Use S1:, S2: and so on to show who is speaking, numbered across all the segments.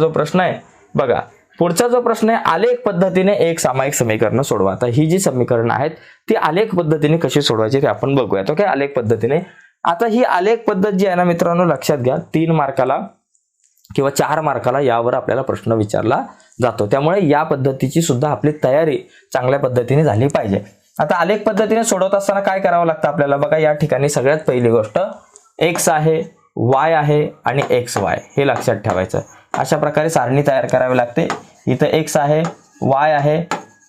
S1: जो प्रश्न आहे बघा पुढचा जो प्रश्न आहे आलेख पद्धतीने एक सामायिक समीकरण सोडवा. आता ही जी समीकरण आहेत ती आलेख पद्धतीने कशी सोडवायची ते आपण बघूयात ओके? आलेख पद्धतीने. आता ही आलेख पद्धत जी आहे ना मित्रांनो लक्षात घ्या तीन मार्काला किंवा चार मार्काला यावर आपल्याला प्रश्न विचारला जातो. त्यामुळे या पद्धतीची सुद्धा आपली तयारी चांगल्या पद्धतीने झाली पाहिजे. आता आलेख पद्धतीने सोडवत असताना काय करावं लागतं आपल्याला? बघा या ठिकाणी सगळ्यात पहिली गोष्ट एक्स आहे वाय आहे आणि एक्स वाय हे लक्षात ठेवायचं. अशा प्रकारे सारणी तयार करावी लागते. इथं एक्स आहे वाय आहे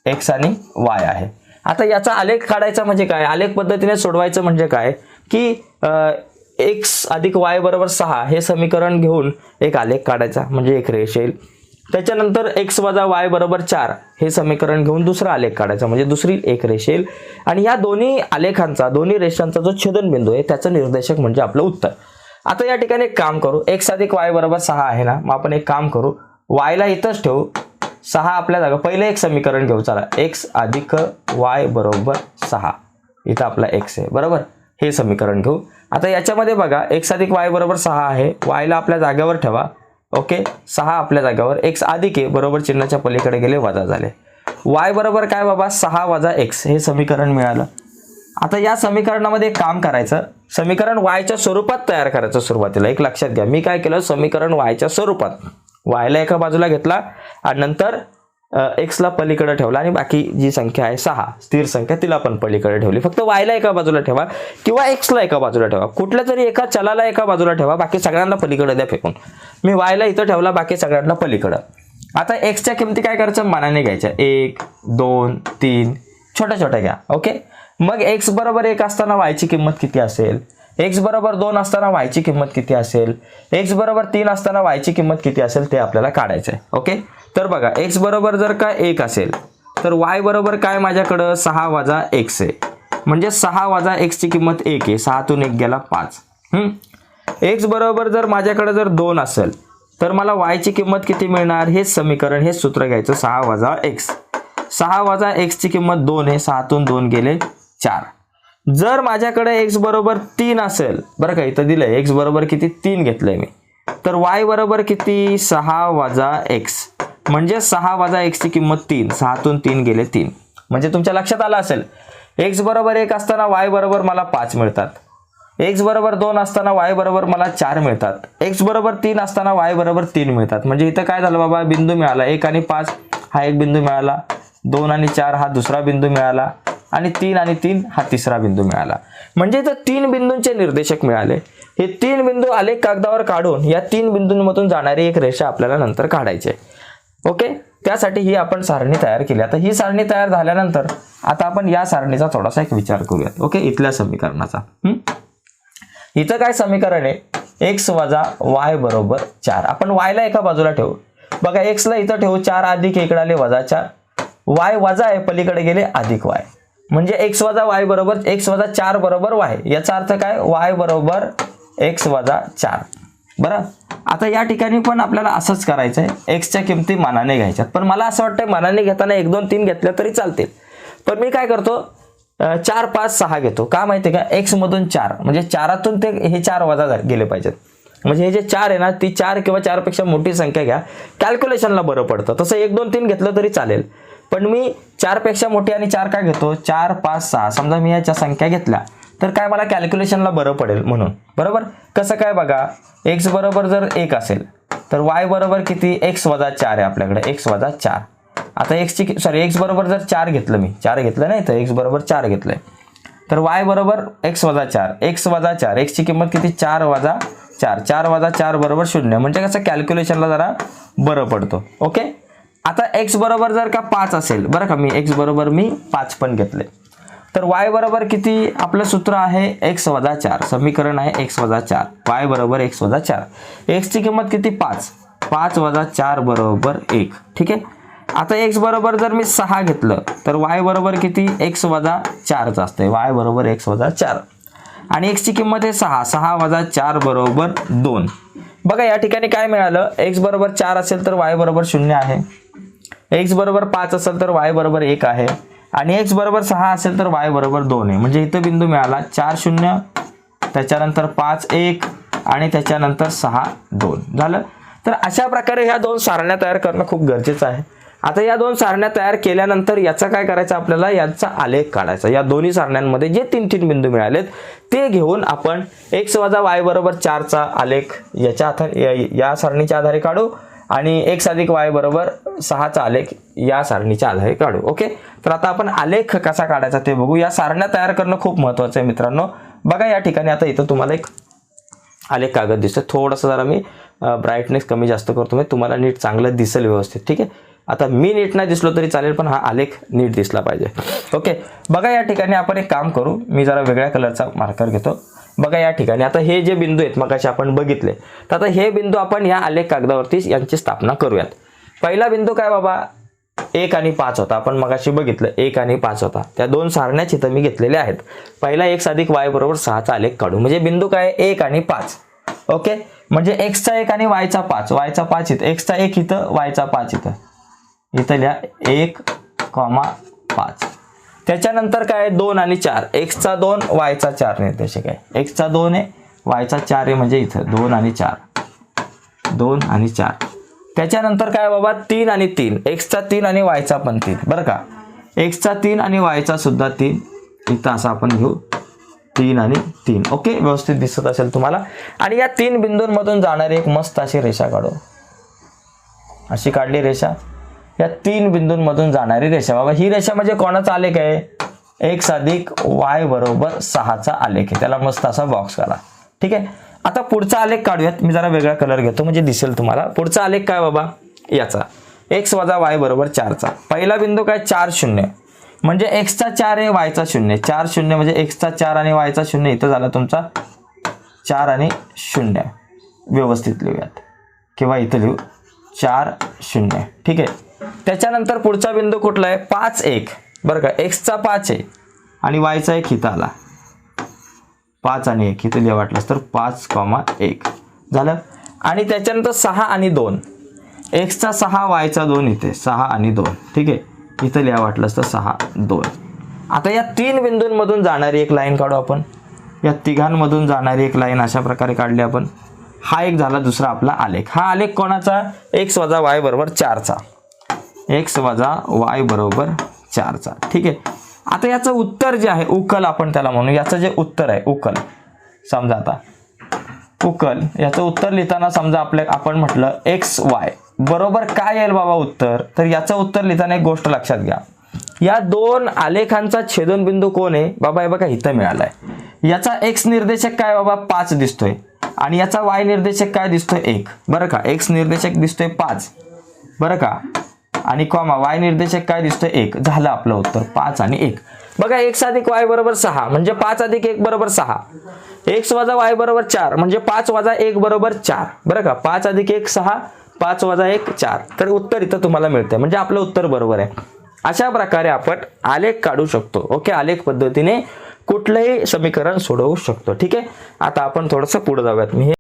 S1: एक्स आणि वाय आहे. आता याचा आलेख काढायचा म्हणजे काय? आलेख पद्धतीने सोडवायचं म्हणजे काय? की एक्स अधिक वाय बरोबर सहा हे समीकरण घेऊन एक आलेख काढायचा म्हणजे एक रेष येईल. त्याच्यानंतर एक्स वजा वाय बरोबर चार हे समीकरण घेऊन दुसरा आलेख काढायचा म्हणजे दुसरी एक रेष येईल. आणि या दोन्ही आलेखांचा दोन्ही रेषांचा जो छेदनबिंदू आहे त्याचं निर्देशक म्हणजे आपलं उत्तर. आता या ठिकाणी एक काम करू. एक्स अधिक वाय बरोबर सहा आहे ना. मग आपण एक काम करू. वायला इथंच ठेवू. सहा आपल्या जागा. पहिलं एक समीकरण घेऊ. चला. एक्स अधिक वाय बरोबर सहा. इथं आपला एक्स आहे. बरोबर? हे समीकरण घेऊ. आता याच्यामध्ये बघा. एक्स अधिक वाय बरोबर सहा आहे. वायला आपल्या जागेवर ठेवा. ओके सहा आपल्या जागेवर. एक्स अधिक आहे. बरोबर चिन्हाच्या पलीकडे गेले वजा झाले. वाय बरोबर काय बाबा? सहा वजा एक्स हे समीकरण मिळालं. आता या समीकरणामध्ये एक काम करायचं. समीकरण वायच्या स्वरूपात तयार करायचं सुरुवातीला. एक लक्षात घ्या. मी काय केलं? समीकरण वायच्या स्वरूपात. वायला एका बाजूला घेतला आणि नंतर एक्सला पलीकडे ठेवला आणि बाकी जी संख्या आहे सहा. स्थिर संख्या तिला पण पलीकडे ठेवली. फक्त वायला एका बाजूला ठेवा किंवा एक्सला एका बाजूला ठेवा. कुठल्या तरी एका चलाला एका बाजूला ठेवा. बाकी सगळ्यांना पलीकडे द्या फेकून. मी वायला इथं ठेवला बाकी सगळ्यांना पलीकडं. आता एक्सच्या किमती काय करायचं मनाने घ्यायच्या. एक दोन तीन छोट्या छोट्या घ्या ओके? मग एक्स बरोबर एक असताना वायची किंमत किती असेल? एक्स बरोबर दोन असताना वायची किंमत किती असेल? एक्स बरोबर तीन असताना वायची किंमत किती असेल ते आपल्याला काढायचं आहे ओके? तर बघा एक्स बरोबर जर का एक असेल तर वाय बरोबर काय माझ्याकडं? सहा वजा एक्स आहे. म्हणजे सहा वजा एक्सची किंमत एक आहे. सहातून एक गेला पाच. एक्स बरोबर जर माझ्याकडे जर दोन असेल तर मला वायची किंमत किती मिळणार? हे समीकरण हे सूत्र घ्यायचं सहा वजा एक्स सहा वजा एक्सची किंमत दोन आहे. सहातून दोन गेले चार. जर माझ्याकडे एक्स बरोबर तीन असेल बरं का इथं दिलंय एक्स बरोबर किती? तीन घेतलंय मी. तर वाय बरोबर किती? सहा वजा एक्स म्हणजे सहा वजा एक्सची किंमत तीन. सहातून तीन गेले तीन. म्हणजे तुमच्या लक्षात आलं असेल? एक्स बरोबर एक असताना वाय बरोबर मला पाच मिळतात. एक्स बरोबर दोन असताना वाय बरोबर मला चार मिळतात. एक्स बरोबर तीन असताना वाय बरोबर तीन मिळतात. म्हणजे इथं काय झालं बाबा? बिंदू मिळाला. एक आणि पाच हा एक बिंदू मिळाला. दोन आणि चार हा दुसरा बिंदू मिळाला आणि तीन आणि तीन हा तिसरा बिंदू मिळाला. म्हणजे इथं तीन बिंदूंचे निर्देशक मिळाले. हे तीन बिंदू आलेख कागदावर काढून या तीन बिंदूंमधून जाणारी एक रेषा आपल्याला नंतर काढायची आहे. ओके? त्यासाठी ही आपण सारणी तयार केली. आता ही सारणी तयार झाल्यानंतर आता आपण या सारणीचा थोडासा एक विचार करूयात. ओके? इथल्या समीकरणाचा. हम्म? इथं काय समीकरण आहे? एक्स वजा वाय बरोबर चार. आपण वायला एका बाजूला ठेवू. बघा एक्सला इथं ठेवू चार अधिक इकडे आले वजा चार. वाय वजा आहे पलीकडे गेले अधिक वाय. म्हणजे एक्स वजा वाय बरोबर एक्स वजा चार बरोबर वाय. याचा अर्थ काय? वाय बरोबर एक्स वजा चार. बरं? आता या ठिकाणी पण आपल्याला असंच करायचं आहे एक्सच्या किमती मनाने घ्यायच्यात. पण मला असं वाटतं मनाने घेताना एक दोन तीन घेतल्या तरी चालतील. पण मी काय करतो? चार पाच सहा घेतो. का माहिती आहे का? एक्स मधून चार. म्हणजे चारातून ते हे चार वजा गेले पाहिजेत. म्हणजे हे जे चार आहे ना ती चार किंवा चारपेक्षा मोठी संख्या घ्या. कॅल्क्युलेशनला बरं पडतं. तसं एक दोन तीन घेतलं तरी चालेल. पण मी चारपेक्षा मोठी आणि चार काय घेतो? चार पाच सहा. समजा मी याच्या संख्या घेतल्या तर काय मला कॅल्क्युलेशनला बरं पडेल म्हणून. बरोबर? कसं काय बघा? एक्स बरोबर जर एक असेल तर वाय बरोबर किती? एक्स वजा चार आहे आपल्याकडे. एक्स वजा चार. आता एक्सची सॉरी एक्स बरोबर जर चार घेतलं मी. चार घेतलं नाही तर एक्स बरोबर चार घेतलंय. तर वाय बरोबर एक्स वजा चार. एक्स वजा चार. एक्सची किंमत किती? चार वजा चार. चार वजा चार बरोबर शून्य. म्हणजे कसं? कॅल्क्युलेशनला जरा बरं पडतो. ओके आता एक्स बरोबर जर का पाच असेल बरं का मी एक्स बरोबर मी पाच पण घेतले. तर वाय बरोबर किती? आपलं सूत्र आहे एक्स वजा चार. समीकरण आहे एक्स वजा चार. वाय बरोबर एक्स वजा चार. एक्सची किंमत किती? पाच. पाच वजा चार बरोबर एक. ठीक आहे? आता एक्स बरोबर जर मी सहा घेतलं तर वाय बरोबर किती? एक्स वजा चारच असते वाय बरोबर एक्स वजा चार. आणि एक्सची किंमत आहे सहा. सहा वजा चार बरोबर दोन. बघा या ठिकाणी काय मिळालं? एक्स बरोबर चार असेल तर वाय बरोबर शून्य आहे. एक्स बरोबर पाच असेल तर वाय बरोबर एक आहे. आणि एक्स बरोबर सहा असेल तर वाय बरोबर दोन आहे. म्हणजे इथं बिंदू मिळाला चार शून्य त्याच्यानंतर पाच एक आणि त्याच्यानंतर सहा दोन. झालं? तर अशा प्रकारे ह्या दोन सारण्या तयार करणं खूप गरजेचं आहे. आता या दोन सारण्या तयार केल्यानंतर याचा काय करायचं आपल्याला? यांचा आलेख काढायचा. या दोन्ही सारण्यांमध्ये जे तीन तीन बिंदू मिळालेत ते घेऊन आपण एक्स वजा वाय बरोबर चारचा आलेख याच्या आधार या- या सारणीच्या आधारे काढू. आणि एक्स अधिक वाय बरोबर सहाचा आलेख या सारणीच्या आधारे काढू ओके? तर आता आपण आलेख कसा काढायचा ते बघू. या सारण्या तयार करणं खूप महत्त्वाचं आहे मित्रांनो. बघा या ठिकाणी आता इथं तुम्हाला एक आलेख कागद दिसतो थोडंसं जरा मी ब्राईटनेस कमी जास्त करतो म्हणजे तुम्हाला नीट चांगलं दिसेल व्यवस्थित ठीक आहे? आता मी नीट नाही दिसलो तरी चालेल पण हा आलेख नीट दिसला पाहिजे ओके? बघा या ठिकाणी आपण एक काम करू. मी जरा वेगळ्या कलरचा मार्कर घेतो. बघा या ठिकाणी. आता हे जे बिंदू आहेत मगाशी आपण बघितले. तर आता हे बिंदू आपण या आलेख कागदावरती यांची स्थापना करूयात. पहिला बिंदू काय बाबा? एक आणि पाच होता. आपण मगाशी बघितलं एक आणि पाच होता. त्या दोन सारण्याच इथं मी घेतलेल्या आहेत. पहिला एक अधिक वाय बरोबर सहाचा आलेख काढू. म्हणजे बिंदू काय? एक आणि पाच. ओके? म्हणजे एक्सचा एक आणि वायचा पाच. वायचा पाच इथं. एक्सचा एक इथं वायचा पाच इथं. इथं लिहा एक कॉमा पाच. त्याच्यानंतर काय आहे? दोन आणि चार. एक्सचा दोन वायचा चार निर्देशक आहे. एक्सचा दोन आहे वायचा चार आहे म्हणजे इथं. दोन आणि चार. दोन आणि चार. त्याच्यानंतर काय बाबा? तीन आणि तीन. एक्सचा तीन आणि वायचा पण तीन. बरं का? एक्सचा तीन आणि वायचा सुद्धा तीन. इथं असं आपण घेऊ. तीन आणि तीन. ओके? व्यवस्थित दिसत असेल तुम्हाला. आणि या तीन बिंदूंमधून जाणारी एक मस्त अशी रेषा काढू. अशी काढली रेषा. या तीन बिंदूंमधून जाणारी रेषा. बाबा ही रेषा म्हणजे कोणाचा आलेख आहे? एक्स अधिक वाय बरोबर सहाचा आलेख आहे. त्याला मस्त असा बॉक्स करा ठीक आहे? आता पुढचा आलेख काढूयात. मी जरा वेगळा कलर घेतो म्हणजे दिसेल तुम्हाला. पुढचा आलेख काय बाबा? याचा. एक्स वजा वाय बरोबर चारचा. पहिला बिंदू काय? चार शून्य. म्हणजे एक्सचा चार आहे वायचा शून्य. चार शून्य म्हणजे एक्सचा चार आणि वायचा शून्य. इथं झाला तुमचा चार आणि शून्य. व्यवस्थित लिहूयात. किंवा इथं लिहू चार शून्य. ठीक आहे? त्याच्यानंतर पुढचा बिंदू कुठला आहे? पाच एक. बरं का? एक्सचा पाच आहे. आणि वायचा एक इथं आला. पाच आणि एक. इथं लिहा वाटलंस तर पाच कॉमा एक. झालं? आणि त्याच्यानंतर सहा आणि दोन. एक्सचा सहा वायचा दोन इथे. सहा आणि दोन. ठीक आहे? इथं लिहा वाटलंस तर सहा दोन. आता या तीन बिंदूंमधून जाणारी एक लाईन काढू आपण. या तिघांमधून जाणारी एक लाईन अशा प्रकारे काढली आपण. हा एक झाला दुसरा आपला आलेख. हा आलेख कोणाचा? एक्स वजा वाय बरोबर चारचा. एक्स वजा वाय बरोबर चारचा. ठीक आहे? आता याचं उत्तर जे आहे उकल आपण त्याला म्हणू. याचं जे उत्तर आहे उकल. समजा आता. उकल. याचं उत्तर लिहिताना समजा आपल्या आपण म्हटलं एक्स वाय. बरोबर काय येईल बाबा उत्तर? तर याचं उत्तर लिहिताना एक गोष्ट लक्षात घ्या. या दोन आलेखांचा छेदनबिंदू कोण आहे? बाबा हे बघा इथं मिळालाय. याचा एक्स निर्देशक काय बाबा? पाच दिसतोय. आणि याचा वाय निर्देशक काय दिसतोय? एक. बरं का? एक्स निर्देशक दिसतोय पाच. बरं का? आणि कॉमा वाय निर्देशक काय दिसतोय? एक. झालं आपलं उत्तर. पाच आणि एक. बघा एक्स अधिक वाय बरोबर सहा. म्हणजे पाच अधिक एक बरोबर सहा. एक्स वजा वाय बरोबर चार. म्हणजे पाच वजा एक बरोबर चार. बरं का? पाच अधिक एक सहा. पाच वजा एक चार. तर उत्तर इथं तुम्हाला मिळतंय. म्हणजे आपलं उत्तर बरोबर आहे. अशा प्रकारे आपण आलेख काढू शकतो. ओके? आलेख पद्धतीने कुठलंही समीकरण सोडवू शकतो. ठीक आहे? आता आपण थोडंसं पुढे जाऊयात. मी